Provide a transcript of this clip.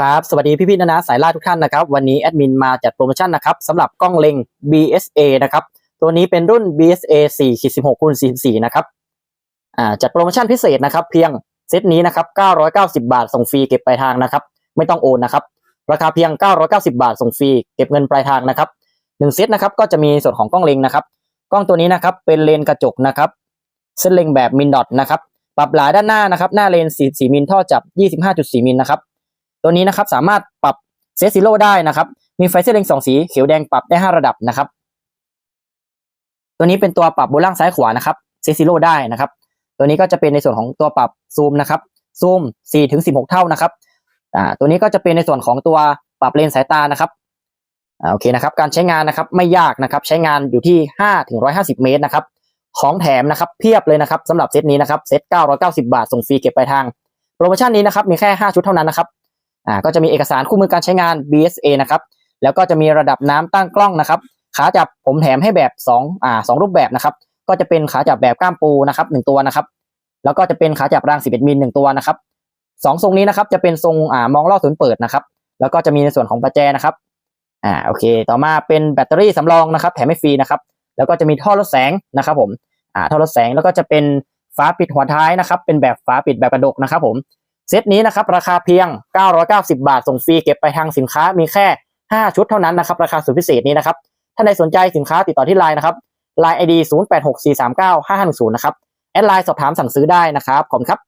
ครับสวัสดีพี่ๆนะนะสายล่าทุกท่านนะครับ วันนี้แอดมินมาจัดโปรโมชั่นนะครับสำหรับกล้องเล็ง BSA นะครับ ตัวนี้เป็นรุ่น BSA 4 16คูณ44นะครับอ่าจัดโปรโมชั่นพิเศษนะครับ เพียงเซตนี้นะครับ990 บาทส่งฟรีเก็บปลายทางนะครับ ไม่ต้องโอนนะครับ ราคาเพียง 990 บาทส่งฟรีเก็บเงินปลายทางนะครับหนึ่งเซตนะครับก็จะมีส่วนของกล้องเล็งนะครับ กล้องตัวนี้นะครับเป็นเลนกระจกนะครับ เส้นเล็งแบบมินดอทนะครับปรับหลายด้านหน้านะครับ หน้าเลนส์4มิลท่อจับ 25.4มิลนะครับ ตัวนี้นะครับสามารถปรับเซตซิโร่ได้นะครับ มีไฟเส้นเลงสองสีเขียวแดงปรับได้ 5 ระดับนะครับ ตัวนี้เป็นตัวปรับบนล่างซ้ายขวานะครับเซตซิโร่ได้นะครับ ตัวนี้ก็จะเป็นในส่วนของตัวปรับซูมนะครับซูม4ถึง16 เท่านะครับอ่าตัวนี้ก็จะเป็นในส่วนของตัวปรับเลนสายตานะครับอ่าโอเคนะครับ การใช้งานนะครับไม่ยากนะครับ ใช้งานอยู่ที่5ถึง150 เมตรนะครับ ของแถมนะครับเพียบเลยนะครับสำหรับเซตนี้นะครับเซต990 บาทส่งฟรีเก็บปลายทางโปรโมชั่นนี้นะครับมีแค่ 5 ชุดเท่านั้นนะครับ อ่าก็จะมีเอกสารคู่มือการใช้งาน BSA นะครับแล้วก็จะมีระดับน้ำตั้งกล้องนะครับขาจับผมแถมให้แบบ2อ่าสองรูปแบบนะครับก็จะเป็นขาจับแบบก้ามปูนะครับหนึ่งตัวนะครับแล้วก็จะเป็นขาจับราง 11มิลหนึ่งตัวนะครับสองทรงนี้นะครับจะเป็นทรงอ่ามองลอดศูนย์เปิดนะครับ แล้วก็จะมีในส่วนของประแจนะครับอ่าโอเค ต่อมาเป็นแบตเตอรี่สำรองนะครับแถมให้ฟรีนะครับแล้วก็จะมีท่อลดแสงนะครับผมอ่าท่อลดแสงแล้วก็จะเป็นฝาปิดหัวท้ายนะครับ เป็นแบบฝาปิดแบบกระดกนะครับผม เซตนี้นะครับราคาเพียง 990 บาทส่งฟรีเก็บไปทางสินค้ามีแค่ 5 ชุดเท่านั้นนะครับราคาสุดพิเศษนี้นะครับถ้าในสนใจสินค้าติดต่อที่ไลน์นะครับไลน์ ID 0864395510นะครับแอดไลน์สอบถามสั่งซื้อได้นะครับขอบคุณครับ